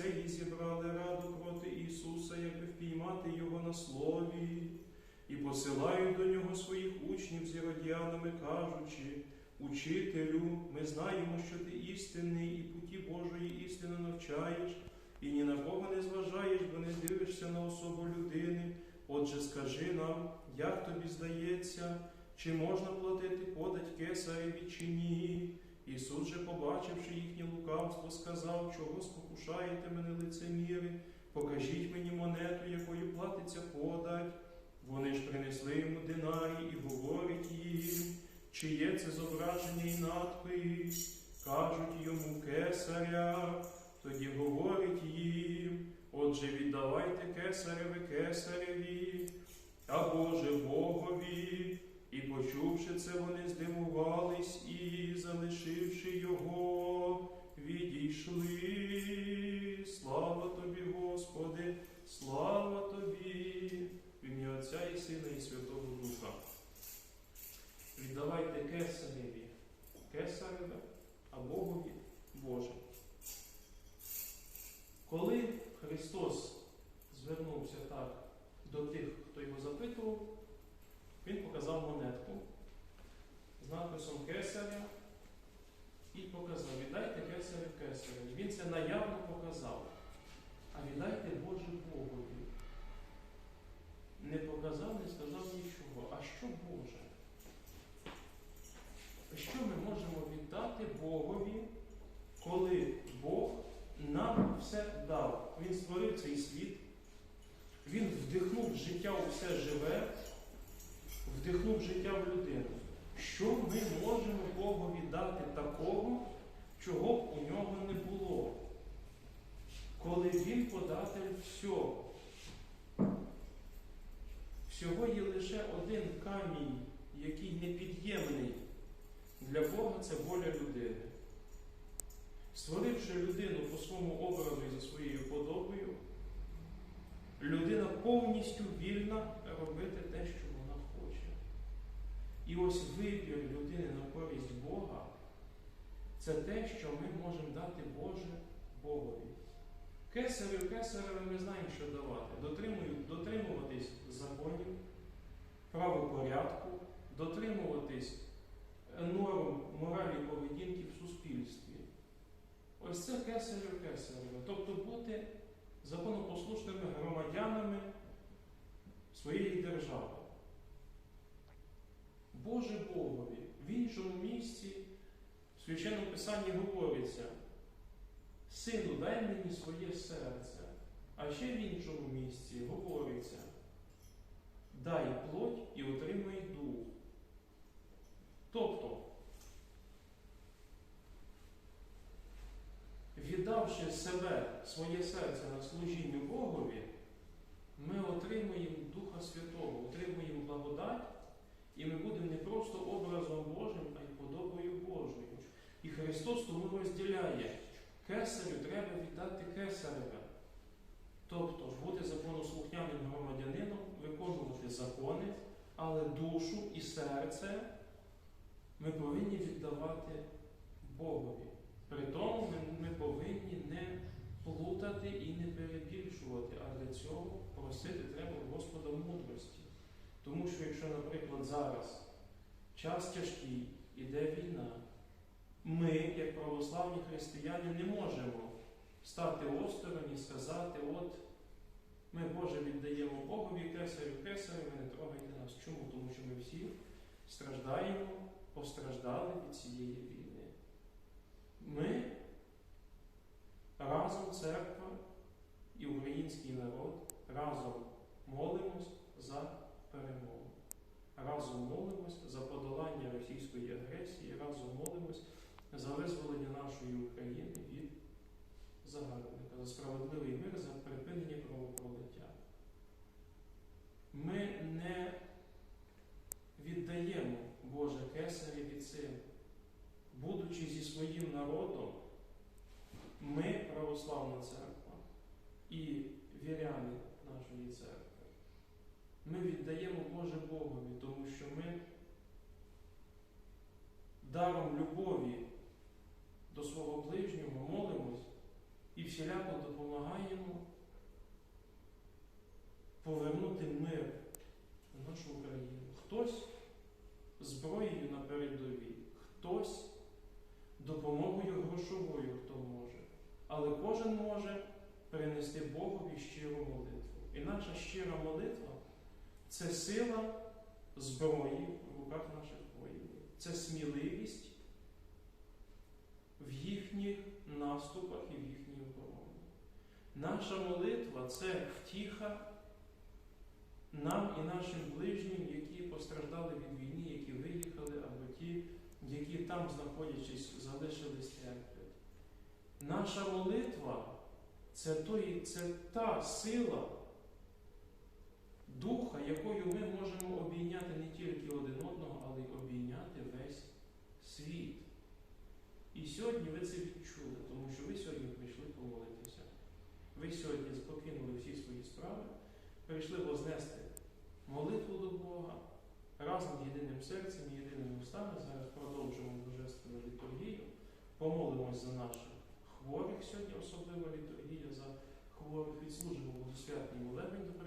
фарисеї зібрали раду проти Ісуса, якби впіймати Його на слові, і посилають до нього своїх учнів з іродіанами, кажучи, Учителю, ми знаємо, що ти істинний і путі Божої істини навчаєш, і ні на кого не зважаєш, бо не дивишся на особу людини. Отже, скажи нам, як тобі здається, чи можна платити подать кесареві чи ні? Ісус же, побачивши їхнє лукавство, сказав, чого спокушаєте мене лицеміри, покажіть мені монету, якою платиться подать. Вони ж принесли йому динарій і говорить їм, чи є це зображення і надпис. Кажуть йому кесаря, тоді говорить їм, отже, віддавайте кесареве кесареві, а Боже Богові. І почувши це, вони здивувались і, залишивши його, відійшли. Слава тобі, Господи, слава тобі, в ім'я Отця і Сина, і Святого Духа. Віддавайте кесареві, кесареве, а Богові Боже. Коли Христос звернувся так до тих, хто його запитував, він показав монетку з надписом Кесаря і показав, віддайте кесарю кесарю. Він це наявно показав. А віддайте Боже Богові. Не показав, не сказав нічого. А що Боже? Що ми можемо віддати Богові, коли Бог нам все дав? Він створив цей світ, Він вдихнув життя у все живе, вдихнув життя в людину. Що ми можемо Богові дати такого, чого б у нього не було? Коли він податель всього. Всього є лише один камінь, який непід'ємний для Бога це воля людини. Створивши людину по своєму образу і за своєю подобою, людина повністю вільна робити те, що. І ось вибір людини на користь Бога це те, що ми можемо дати Боже Богові. Кесарю, кесареві ми знаємо, що давати. Дотримують, дотримуватись законів, правопорядку, дотримуватись норм моралі поведінки в суспільстві. Ось це кесарю кесареве. Тобто бути законопослушними громадянами своєї держави. Боже Богові, в іншому місці в священному писанні говориться, Сину, дай мені своє серце. А ще в іншому місці говориться, дай плоть і отримай дух. Тобто, віддавши себе, своє серце на служінню Богові, ми отримуємо Духа Святого, отримуємо благодать, і ми будемо не просто образом Божим, а й подобою Божою. І Христос тому розділяє, кесарю треба віддати кесареве. Тобто бути законослухняним громадянином, виконувати закони, але душу і серце ми повинні віддавати Богові. При тому ми, ми повинні не плутати і не перебільшувати, а для цього просити треба Господа мудрості. Тому що, якщо, наприклад, зараз час тяжкий, іде війна, ми, як православні християни, не можемо стати осторонь і сказати, от ми, Боже, віддаємо Богові, кесарю, кесарю, ви не трогайте нас. Чому? Тому що ми всі страждаємо, постраждали від цієї війни. нашої церкви. Ми віддаємо Боже Богові, тому що ми даром любові до свого ближнього молимось і всіляко допомагаємо повернути мир в нашу Україну. Хтось зброєю на передовій, хтось допомогою грошовою, хто може, але кожен може принести Богові щиру молитву. І наша щира молитва це сила зброї в руках наших воїнів. Це сміливість в їхніх наступах і в їхній обороні. Наша молитва це втіха нам і нашим ближнім, які постраждали від війни, які виїхали, або ті, які там, знаходячись, залишились терплять. Наша молитва це, той, це та сила духа, якою ми можемо обійняти не тільки один одного, але й обійняти весь світ. І сьогодні ви це відчули, тому що ви сьогодні прийшли помолитися. Ви сьогодні покинули всі свої справи, прийшли вознести молитву до Бога разом єдиним серцем, єдиними устами. Зараз продовжимо божественну літургію. Помолимось за наших хворих сьогодні, особлива літургія за хворих, відслужимо Богослужіння